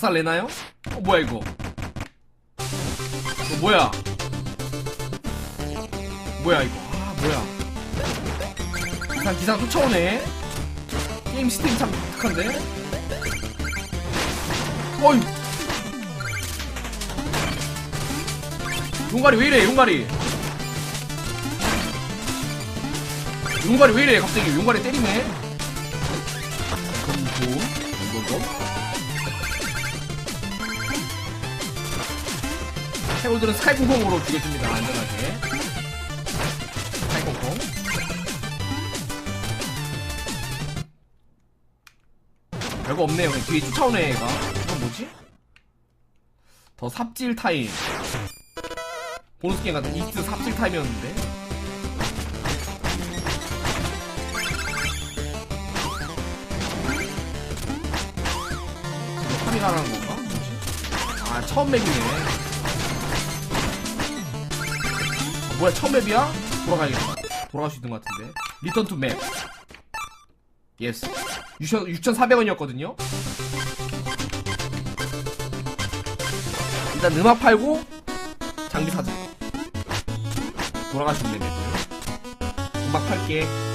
박살 내나요? 어 뭐야 이거? 어, 뭐야? 뭐야 이거? 아 뭐야? 기상 기상 쫓아오네. 게임 시스템이 참 독특한데. 어이. 용가리 왜 이래 용가리? 용가리 왜 이래 갑자기 용가리 때리네. 검고 이거고. 해골들은 스카이콩콩으로 죽여줍니다 안전하게. 스카이콩콩. 별거 없네요. 그냥 뒤에 쫓아오네, 얘가. 이건 뭐지? 더 삽질 타임. 보너스 게임 같은 이스트 삽질 타임이었는데. 타밍하라는 건가? 뭐지? 아, 처음 맵이네. 뭐야, 처음 맵이야? 돌아가야겠다. 돌아갈 수 있는 것 같은데. 리턴 투 맵. 예스. 6,400원이었거든요. 일단 음악 팔고 장비 사자. 돌아갈 수 있는 맵을. 음악 팔게.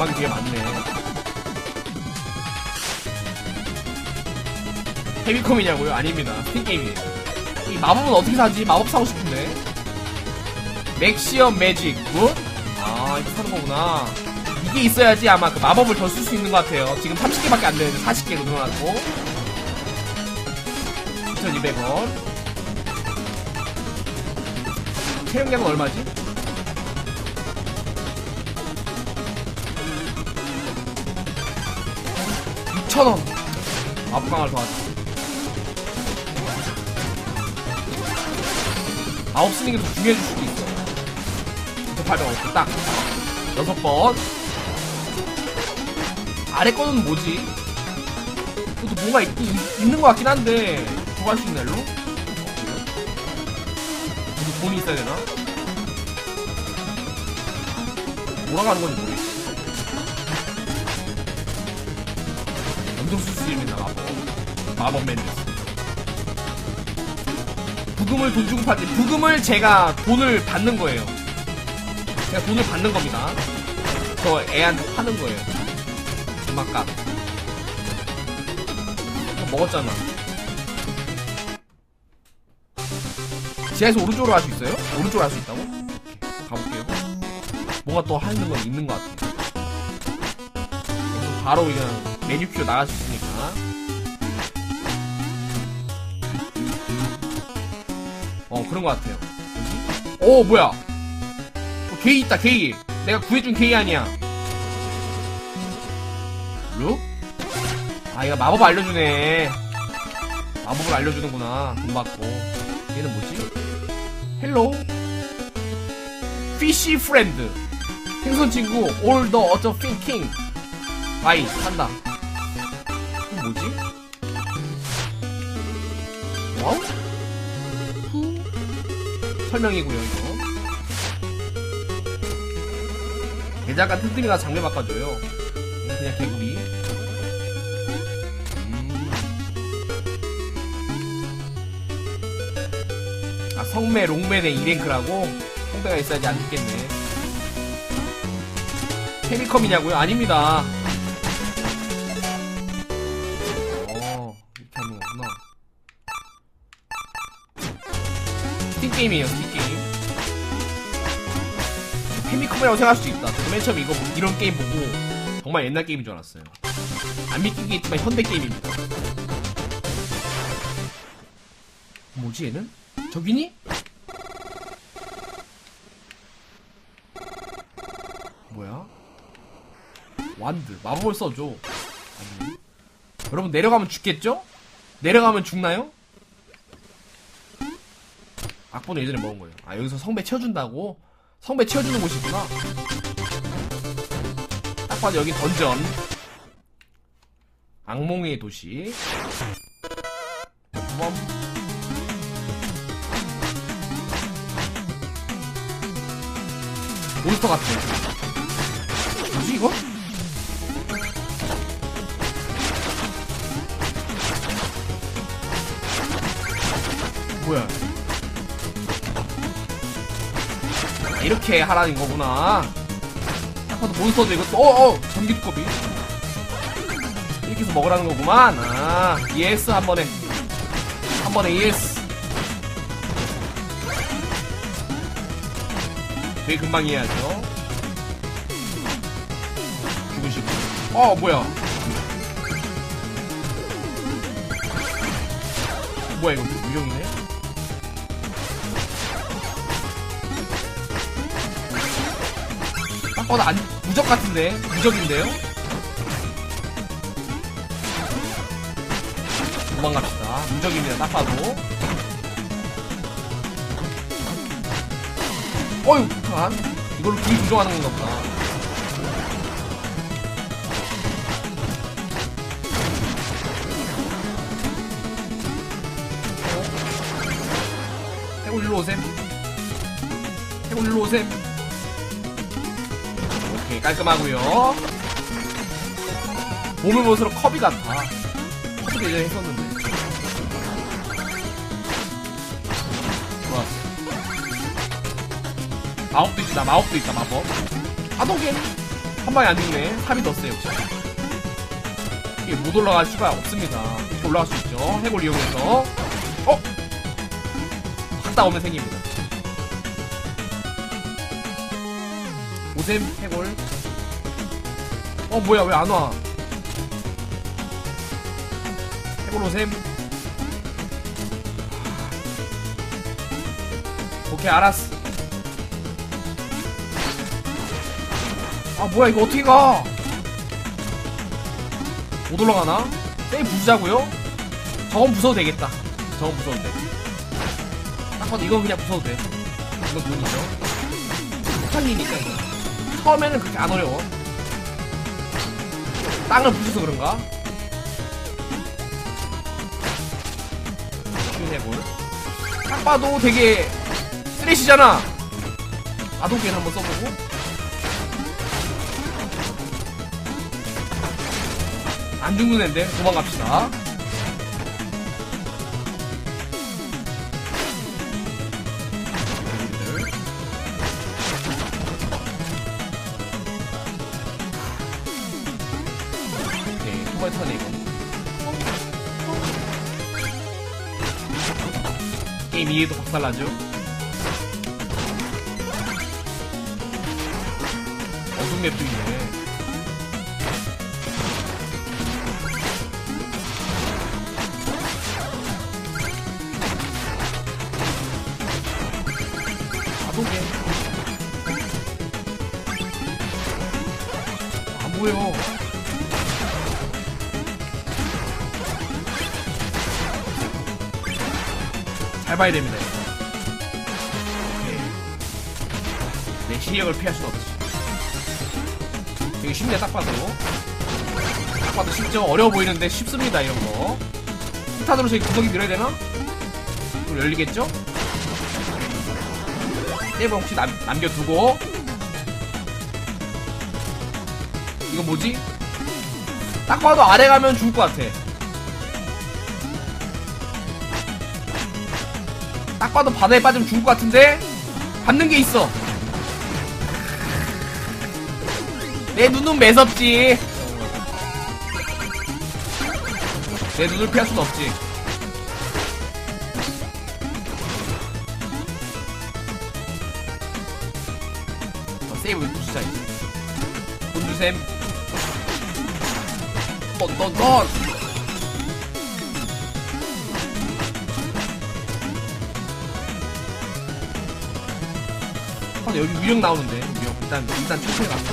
음, 음악이 되게 많네. 헤비컴이냐고요? 아닙니다. 스팀 게임이에요. 이 마법은 어떻게 사지? 마법 사고 싶은데. 맥시엄 매직 굿? 아 이거 사는 거구나. 이게 있어야지 아마 그 마법을 더 쓸 수 있는 것 같아요. 지금 30개밖에 안 되는데 40개로 늘어났고. 2,200원. 체력량은 얼마지? 천원 마법강을 도와줘. 아홉 쓰는 게더 중요해질 수도 있어. 2,800원. 딱. 여섯 번. 아래 거는 뭐지? 그것도 뭔가 있, 있, 있는 것 같긴 한데, 할수 있나, 일로? 돈이 있어야 되나? 돌아가는 건지 모르겠어. 엄청 수수입니다, 마법. 마법 맨드스. 부금을 돈 주고 받지. 부금을 제가 돈을 받는 거예요. 제가 돈을 받는 겁니다. 저 애한테 파는 거예요. 이거 먹었잖아. 지하에서 오른쪽으로 갈 수 있어요? 오른쪽으로 갈 수 있다고? 가볼게요. 뭔가 또 하는 건 있는 것. 그래서 바로 그냥 메뉴표 나갈 수 있으니까. 어 그런 것 같아요. 오 뭐야? 어, 게이 있다 게이. 내가 구해준 게이 아니야. 룩? 아 얘가 마법 알려주네. 마법을 알려주는구나. 돈 받고. 얘는 뭐지? 헬로. 피시 프렌드. 생선 친구. 올더 어저 핑킹. 바이 산다. 설명이고요 이거. 대자가 튼튼이가 장면 바꿔줘요. 그냥 개구리. 음. 아 성매 롱맨의 2랭크라고? 성배가 있어야지 안 죽겠네. 페미컴이냐고요? 아닙니다. 어, 게임이에요, 페미컴이라고 생각할 수도 있다. 저도 맨 처음에 이거, 보- 이런 게임 보고 정말 옛날 게임인 줄 알았어요. 안 믿기겠지만 현대 게임입니다. 뭐지 얘는? 저기니? 뭐야? 완드 마법을 써줘 아니. 여러분 내려가면 죽겠죠? 내려가면 죽나요? 악보는 예전에 먹은 거예요 아 여기서 성배 채워준다고? 성배 채워주는 곳이구나 딱 봐도 여기 던전 악몽의 도시 마법. 몬스터 같아. 뭐지 이거? 뭐야? 이렇게 하라는 거구나. 딱 봐도 몬스터도 이거 또, 어, 어, 전기 두꺼비. 이렇게 해서 먹으라는 거구만. 아, 예스, 한 번에. 한 번에 예스. 되게 금방 이해하죠. 죽으시고. 어, 뭐야. 뭐야, 이거 유령이네? 딱 봐도 안, 무적 같은데? 무적인데요? 도망갑시다. 무적입니다, 딱 봐도. 어휴, 북한. 이걸로 길 조정하는 건가 보다. 해골 일로 오셈. 해골 일로 오셈. 오케이, 깔끔하고요 몸을 볼수록 커비 같아. 커비 예전에 했었는데. 좋았어. 마법도 있다, 마법도 있다, 마법. 하도겐. 한 방에 안 죽네. 탑이 더 세요. 이게 못 올라갈 수가 없습니다. 올라갈 수 있죠. 해골 이용해서. 어? 갔다 오면 생깁니다. 오셈, 해골. 어, 뭐야, 왜 안 와? 해골 오셈. 오케이, 알았어. 아 뭐야 이거 어떻게 가? 못 올라가나? 세이 부수자고요? 저건 부숴도 되겠다. 저건 부숴도 돼. 딱 봐도 이건 그냥 부숴도 돼. 이건 돈이죠. 이거. 처음에는 그렇게 안 어려워. 땅을 부숴서 그런가? 큐해볼. 딱 봐도 되게 쓰레시잖아. 아동겐 한번 써보고. 안 죽는 앤데 도망갑시다. 토마토 타네 이거. 게임 이해도 박살나죠? 어둠 맵도 있네. 잘 봐야 됩니다. 내 시력을 피할 순 없지. 되게 쉽네 딱 봐도. 딱 봐도 쉽죠. 어려워 보이는데 쉽습니다 이런 거. 스타드로 저기 구석이 밀어야 되나? 또 열리겠죠? 세이브 혹시 남, 남겨두고 이거 뭐지? 딱 봐도 아래 가면 죽을 것 같아 딱 봐도 바다에 빠지면 죽을 것 같은데? 받는 게 있어. 내 눈은 매섭지. 내 눈을 피할 순 없지. 어, 세이브 이제 본주샘. 넌넌넌 어, 여기 위력 나오는데. 위력 일단 일단 천천히 갑니다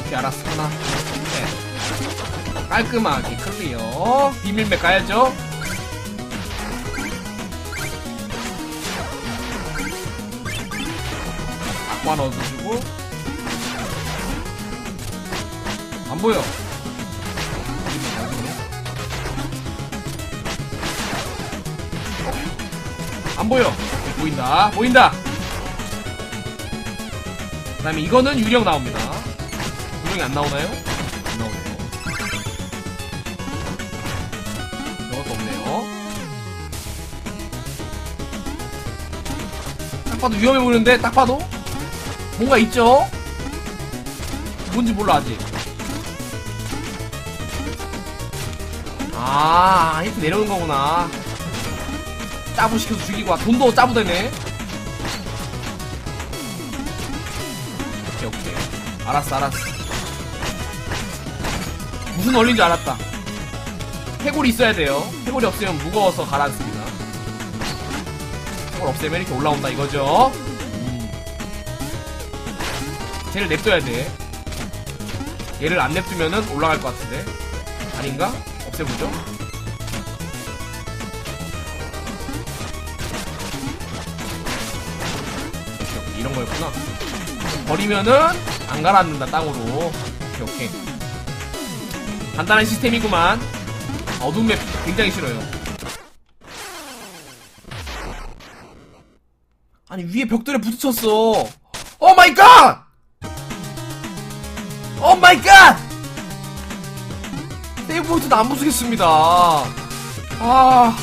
오케이 알았어 하나 네. 깔끔하게 클리어. 비밀맥 가야죠. 악마 넣어주고. 안 보여. 안 보여. 보인다. 보인다. 그 다음에 이거는 유령 나옵니다. 유령이 안 나오나요? 안 나오네요. 이것도 없네요. 딱 봐도 위험해 보이는데, 딱 봐도? 뭔가 있죠? 뭔지 몰라, 아직. 아, 이렇게 내려오는 거구나. 짜부 시켜서 죽이고 와. 돈도 짜부 되네. 오케이, 오케이. 알았어, 알았어. 무슨 원리인 줄 알았다. 해골이 있어야 돼요. 해골이 없으면 무거워서 가라앉습니다. 해골 없애면 이렇게 올라온다 이거죠. 음. 쟤를 냅둬야 돼. 얘를 안 냅두면은 올라갈 것 같은데. 아닌가? 없애보죠. 거였구나. 버리면은 안 가라앉는다 땅으로. 오케이 오케이. 간단한 시스템이구만. 어두운 맵 굉장히 싫어요. 아니 위에 벽돌에 부딪혔어. 오 마이 갓! 오 마이 갓! 세이브 포인트는 안 부수겠습니다. 아,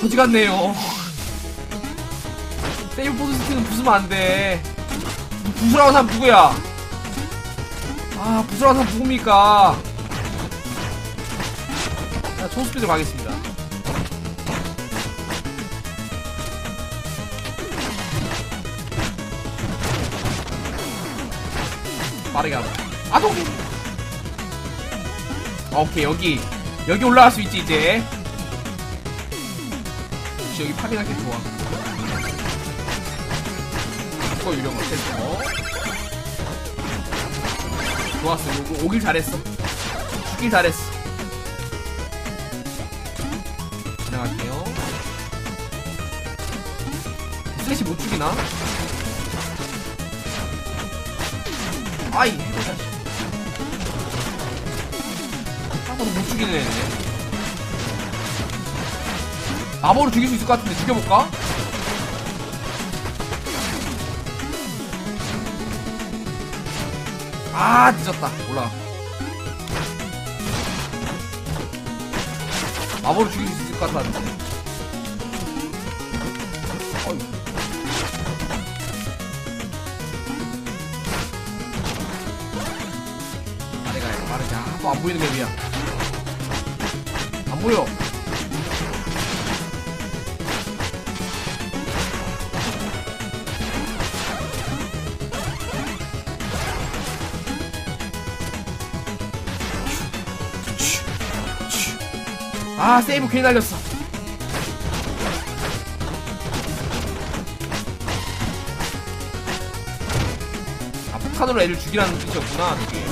거지 같네요. 세이브 포인트는 부수면 안 돼. 부수라고 사람 누구야? 아, 부수라고 사람 누굽니까? 자, 초스피드로 가겠습니다. 빠르게 하자. 아동! 오케이, 여기. 여기 올라갈 수 있지, 이제. 역시 여기 파밍할 게 좋아. 이거 유령어 됐어. 좋았어. 요거 오길 잘했어. 죽길 잘했어. 지나갈게요. 슬래시 못 죽이나? 아이, 해보자. 아무도 못 죽이는 애네. 마법으로 죽일 수 있을 것 같은데 죽여볼까? 아, 늦었다. 올라. 마법으로 죽일 수 있을 것 같았는데. 어이. 아래 가야 돼, 빠르게. 아, 또안 보이는 맵이야. 안 보여. 아, 세이브 괜히 날렸어. 아, 폭탄으로 애를 죽이라는 뜻이었구나, 되게.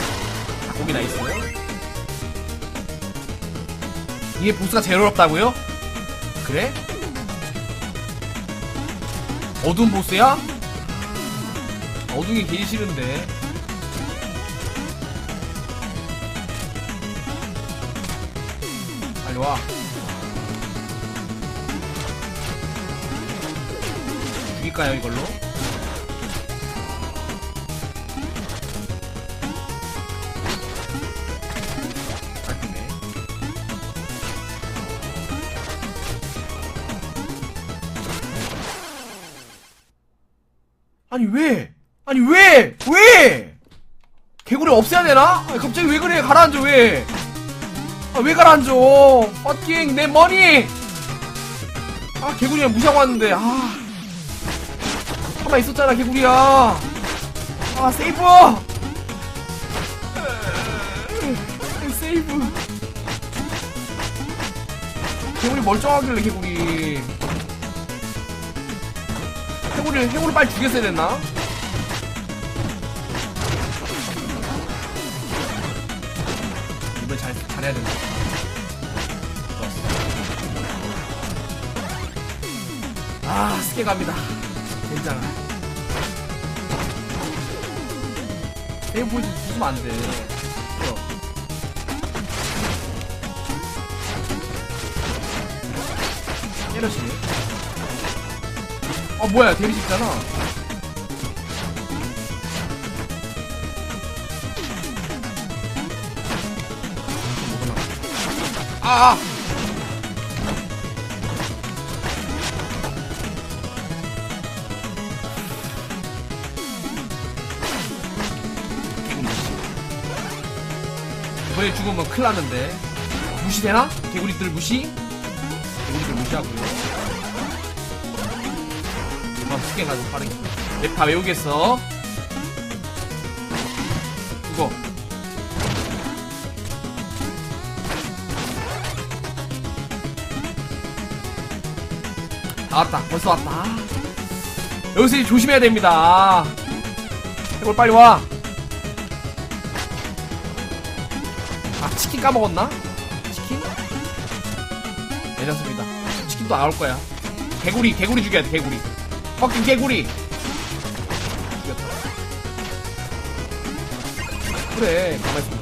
아, 고기 나이스. 이게 보스가 제일 어렵다고요? 그래? 어두운 보스야? 게 제일 싫은데. 빨리 와. 죽일까요, 이걸로? 아니, 왜? 아니, 왜? 왜? 개구리 없애야 되나? 아니, 갑자기 왜 그래? 가라앉아, 왜? 아, 왜 가라앉아? 퍼킹, 내 머니! 아, 개구리가 무시하고 왔는데, 아. 가만 있었잖아, 개구리야. 아, 세이브! 세이브. 개구리 멀쩡하길래, 개구리. 해구리, 해구리 빨리 죽였어야 됐나? 이번 잘, 잘해야 된다. 아, 스케 갑니다. 괜찮아. 세이브 포인트 부수면 안 돼. 그래요. 때려치네. 어 뭐야 데미지 있잖아 아! 이번에 죽으면 큰일 나는데. 무시되나? 개구리들 무시? 개구리들 무시하고요. 아, 쉽게 가지고 빠르게. 맵 다 외우겠어. 이거. 다 왔다. 벌써 왔다. 여기서 조심해야 됩니다. 해골 빨리 와 아, 치킨 까먹었나? 치킨? 괜찮습니다. 치킨도 나올 거야. 개구리, 개구리 죽여야 돼, 개구리. 퍼킹 개구리! 죽였다. 그래, 가만있어. 돼.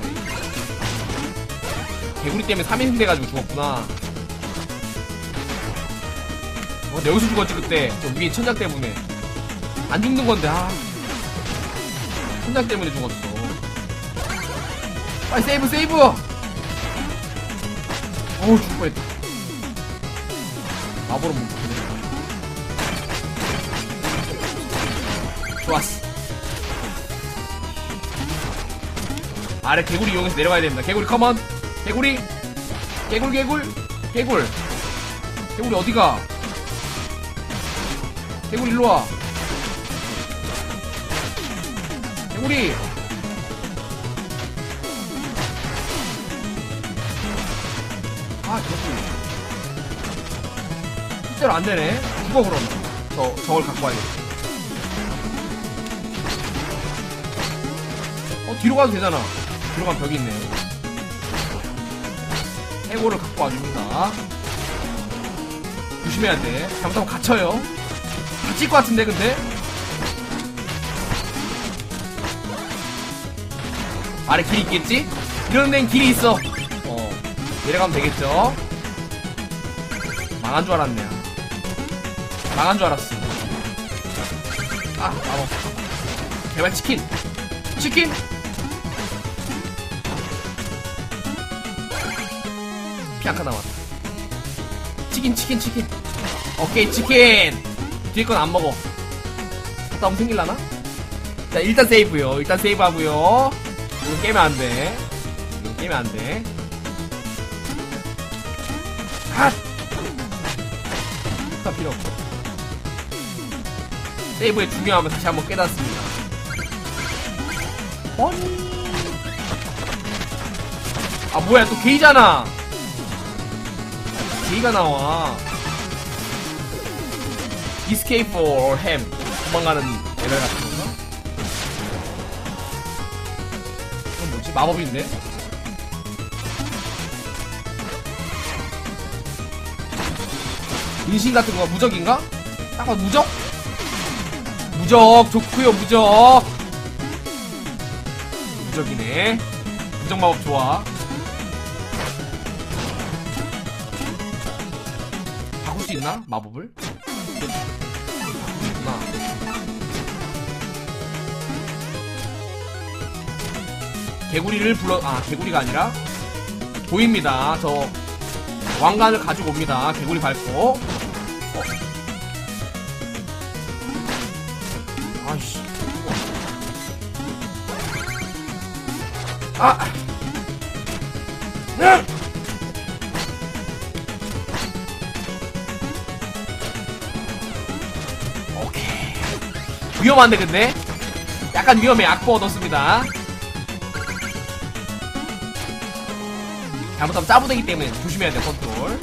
개구리 때문에 3인승 돼가지고 죽었구나. 어, 여기서 죽었지, 그때. 저 위에 천장 때문에. 안 죽는 건데, 아. 천장 때문에 죽었어. 빨리 세이브 세이브! 어우 죽을 뻔했다. 마보로 못 보네. 좋았어. 아래 개구리 이용해서 내려가야 됩니다. 개구리 컴온 개구리! 개굴 개굴! 개굴! 개구리 어디가? 개구리 일로와. 개구리 아, 개꿀. 실제로 안 되네. 죽어, 그럼. 저, 저걸 갖고 와야겠다. 어, 뒤로 가도 되잖아. 뒤로 가면 벽이 있네. 해골을 갖고 와줍니다. 조심해야 돼. 잘못하면 갇혀요. 갇힐 것 같은데, 근데? 아래 길이 있겠지? 이런 데는 길이 있어. 어. 내려가면 되겠죠? 망한 줄 알았네. 망한 줄 알았어. 아, 마법. 제발 치킨. 치킨! 피아카 나왔다. 치킨, 치킨, 치킨. 오케이, 치킨! 뒤에 건 안 먹어. 갔다 오면 생길라나? 자, 일단 세이브요. 일단 세이브 하고요. 이거 깨면 안 돼. 이거 깨면 안 돼. 세이브의 중요함을 다시 한번 깨닫습니다. 아니. 아, 뭐야, 또 게이잖아! 게이가 나와. Escape or ham. 도망가는 에러 같은 건가? 이건 뭐지? 마법인데? 인신 같은 거 무적인가? 딱 봐도 무적? 무적 좋구요 무적. 무적이네. 무적 마법 좋아. 바꿀 수 있나? 마법을? 바꾸구나 개구리를 불러 아 개구리가 아니라? 보입니다. 저 왕관을 가지고 옵니다. 개구리 밟고 아이씨. 아! 네. 오케이. 위험한데 근데? 약간 위험해. 악보 얻었습니다. 잘못하면 짜부되기 때문에 조심해야 돼 컨트롤.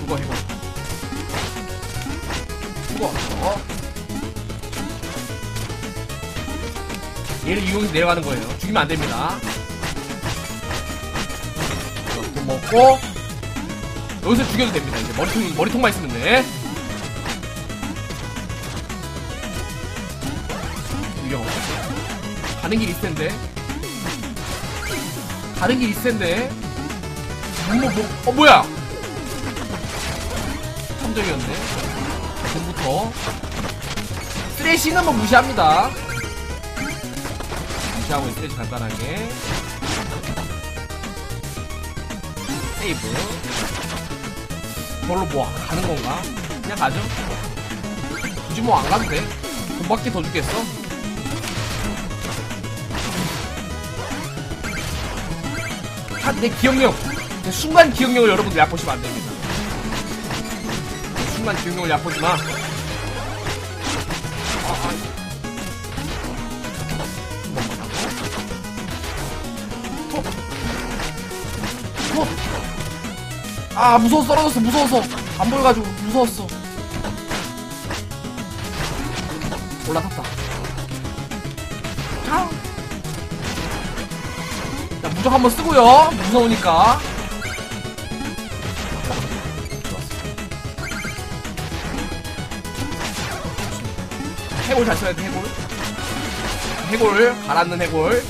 그거 해보 얘를 이용해서 내려가는 거예요. 죽이면 안 됩니다. 또 먹고. 여기서 죽여도 됩니다. 이제 머리통 머리통만 있으면 돼. 위험 가는 길 있을 텐데. 다른 길 있을 텐데. 뭐, 뭐, 어, 뭐야? 함정이었네. 전부터. 쓰레쉬는 뭐 무시합니다. 무시 하고 쓰레쉬 간단하게. 세이브. 저걸로 뭐 가는 건가? 그냥 가죠. 굳이 뭐 안 가도 돼. 돈 밖에 더 주겠어? 아, 내 기억력. 내 순간 기억력을 여러분들 얕보시면 안 됩니다. 순간 기억력을 얕보지 마. 아 무서워서 떨어졌어 무서워서 안 보여가지고 무서웠어. 올라갔다. 자, 자 무적 한번 쓰고요. 무서우니까. 해골 잘 써야 돼 해골. 해골 갈았는 해골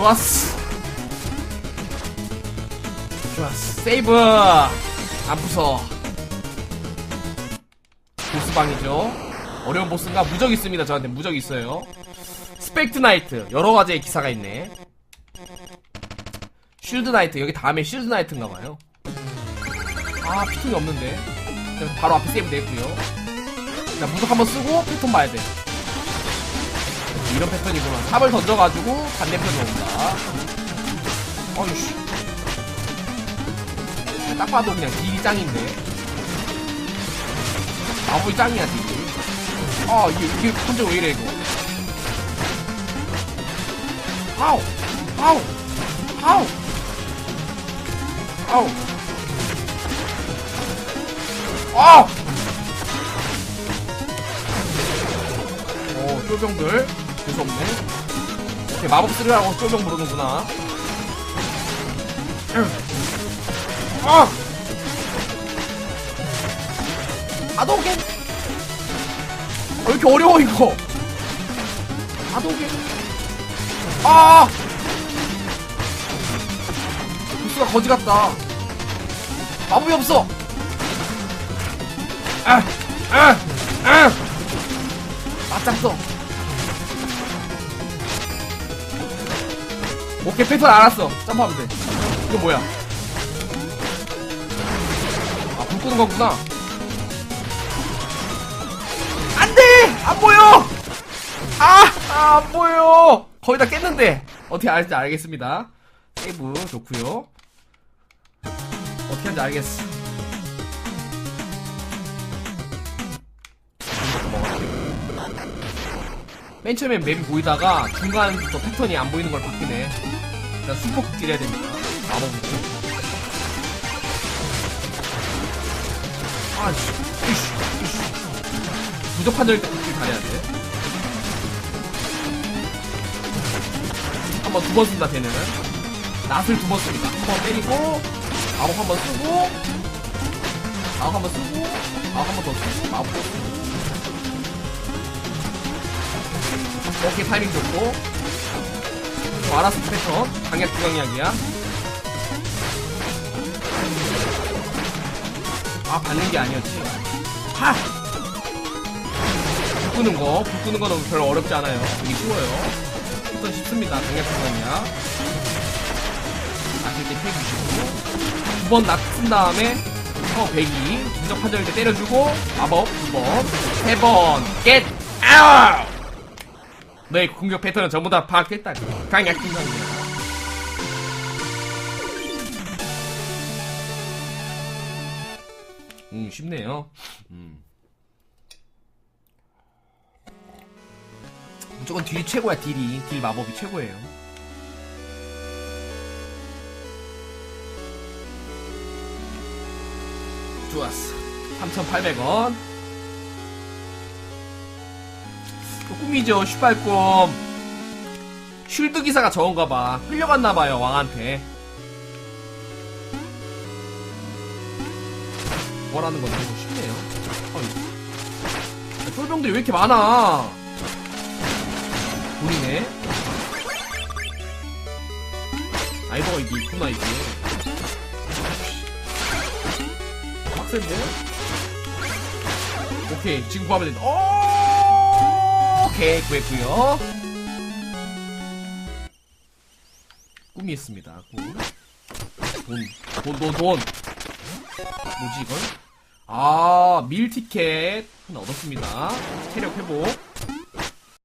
좋았어. 좋았어. 세이브! 안 부서. 보스방이죠. 어려운 보스인가? 무적 있습니다 저한테. 무적 있어요. 스펙트 나이트. 여러 가지의 기사가 있네. 쉴드 나이트. 여기 다음에 쉴드 나이트인가봐요. 아 피통이 없는데. 바로 앞에 세이브 됐고요. 자 무적 한번 쓰고 패턴 봐야 돼 이런 패턴이구나. 탑을 던져가지고 반대편으로 온다. 어이씨. 딱 봐도 그냥 딜이 짱인데. 마법이 짱이야 딜이. 아 이게 이게 컨트롤 왜 이래 이거? 아우 아우 아우 아우 아! 어, 쫄병들. 재수 없네. 이렇게 마법 쓰려고 쫄병 부르는구나. 아! 아도겐! 어, 왜 이렇게 어려워, 이거? 아도겐! 아! 부스가 거지 같다. 마법이 없어! 아! 아! 아! 맞짱 써. 오케이, 패턴 알았어. 점프하면 돼. 이거 뭐야? 아, 불 끄는 거구나. 안 돼! 안 보여! 아! 아, 안 보여! 거의 다 깼는데. 어떻게 알지 알겠습니다. 세이브 좋고요 어떻게 하는지 알겠어. 맨 처음에 맵이 보이다가 중간부터 패턴이 안 보이는 걸 바뀌네. 일단 슈퍼 극딜 해야 됩니다. 마법으로. 아이씨, 이씨, 이씨. 무적 판정일 때 극딜 잘해야 돼. 한번 두 번 쓴다, 걔는. 낫을 두 번 씁니다. 한 번 때리고, 마법 한 번 쓰고, 마법 한 번 쓰고, 마법 한 번 더 쓰고, 마법 또 쓰고. 오케이 타이밍 좋고 또 알아서 패턴 강약 구강약이야 아 받는 게 아니었지 하! 불 끄는 거, 불 끄는 거는 별로 어렵지 않아요. 되게 쉬워요. 패턴 쉽습니다. 강약 구강약. 낚을 때 피해 주시고 두번 낚은 다음에 어 배기 무적 판정일 때 때려주고 마법 두 번, 세 번, get out! 너의 공격 패턴은 전부 다 파악됐다. 강약 중상이야. 음, 쉽네요. 음. 무조건 딜이 최고야, 딜이. 딜 마법이 최고예요. 좋았어. 3,800원. 또 꿈이죠, 슈발꿈. 쉴드 기사가 저건가봐. 흘려갔나봐요, 왕한테. 뭐라는 건데, 이거 쉽네요. 어이. 쫄병들이 왜 이렇게 많아? 우리네. 아이버가 이게 있구나, 이게. 빡센데? 오케이, 지금 구하면 된다. 오! 오케이, 구했구요 꿈이 있습니다, 꿈. 돈, 돈, 돈, 돈. 뭐지, 이건? 아, 밀 티켓 하나 얻었습니다. 체력 회복.